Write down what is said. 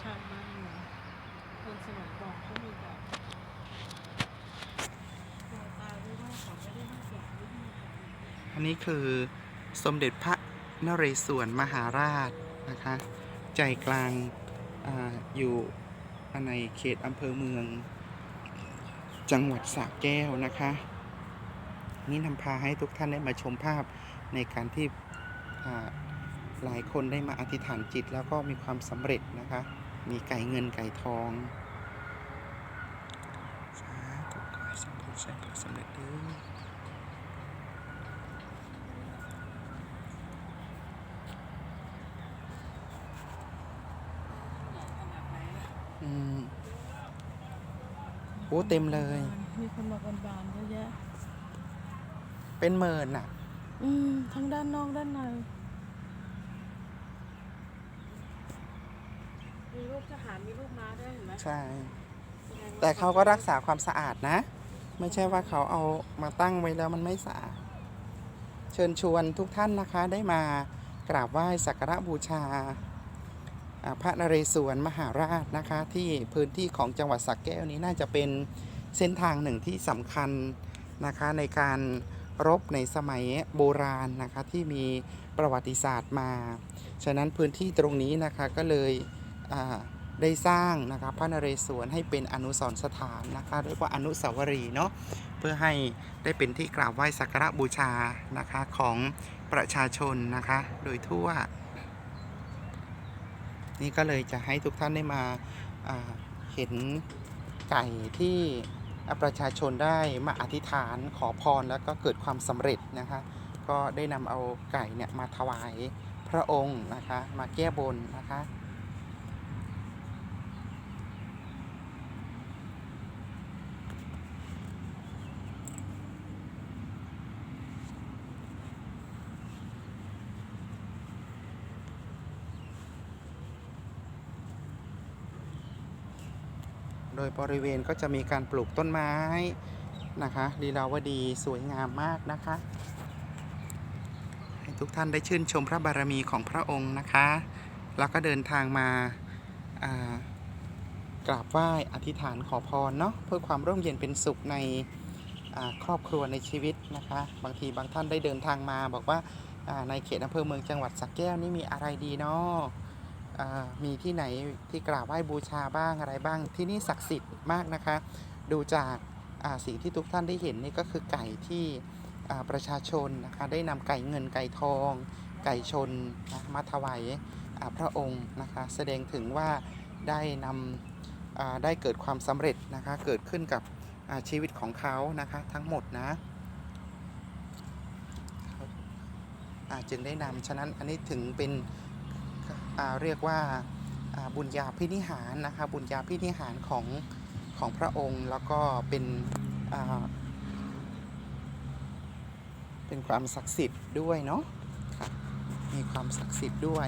ชาติบ้านเมืองคนสมัยก่อนเขามีแบบอันนี้คือสมเด็จพระนเรศวรมหาราชนะคะ ใจกลางออยู่ในเขตอำเภอเมือง จังหวัดสระแก้วนะคะ นี่นำพาให้ทุกท่านได้มาชมภาพในการที่หลายคนได้มาอธิษฐานจิตแล้วก็มีความสำเร็จนะคะ มีไก่เงินไก่ทองสาธุขอให้สำเร็จใช่พระสำเร็จเด้ออืมโอ้เต็มเลย มีคนมาบนบานเยอะแยะเป็นหมื่นอะ อืม ทั้งด้านนอกด้านใน มีรูปทหารมีรูปม้าด้วยเห็นไหมใช่แสดงว่แต่เขาก็รักษาความสะอาดนะ ไม่ใช่ว่าเขาเอามาตั้งไว้แล้วมันไม่สะอาด เชิญชวนทุกท่านนะคะได้มากราบไหว้สักการะบูชาอ่าพระนเรศวรมหาราชนะคะ ที่พื้นที่ของจังหวัดสระแก้วนี้น่าจะเป็นเส้นทางหนึ่งที่สำคัญนะคะในการรบในสมัยโบราณนะคะที่มีประวัติศาสตร์มา ฉะนั้นพื้นที่ตรงนี้นะคะก็เลยอ่า ได้สร้างนะคะพระนเรศวรให้เป็นอนุสรสถานนะคะเรียกว่าอนุสาวรีย์เนาะเพื่อให้ได้เป็นที่กราบไหว้สักการะบูชานะคะของประชาชนนะคะโดยทั่ว นี่ก็เลยจะให้ทุกท่านได้มาเห็นไก่ที่ประชาชนได้มาอธิษฐานขอพรแล้วก็เกิดความสำเร็จนะคะก็ได้นำเอาไก่เนี่ยมาถวายพระองค์นะคะมาแก้บนนะคะ โดยบริเวณก็จะมีการปลูกต้นไม้นะคะลีลาวดีสวยงามมากนะคะ ให้ทุกท่านได้ชื่นชมพระบารมีของพระองค์นะคะ แล้วก็เดินทางมาากราบไหว้อธิษฐานขอพรเนาะเพื่อความร่มเย็นเป็นสุขในครอบครัวในชีวิตนะคะ บางทีบางท่านได้เดินทางมาบอกว่าาในเขตอำเภอเมืองจังหวัดสระแก้วนี่มีอะไรดีเนาะ มีที่ไหนที่กราบไหว้บูชาบ้างอะไรบ้าง ที่นี่ศักดิ์สิทธิ์มากนะคะ ดูจากาสิ่งที่ทุกท่านได้เห็นนี่ก็คือไก่ที่ประชาชนนะคะได้นำไก่เงินไก่ทอง ไก่ชนนะมาถวายพระองค์นะคะ แสดงถึงว่าได้นำได้เกิดความสำเร็จนะคะ เกิดขึ้นกับชีวิตของเขานะคะทั้งหมดนะจึงได้นำฉะนั้นอันนี้ถึงเป็น เรียกว่าบุญญาพินิหารนะคะบุญญาพินิหารของของพระองค์แล้วก็เป็นเป็นความศักดิ์สิทธิ์ด้วยเนาะค่ะมีความศักดิ์สิทธิ์ด้วย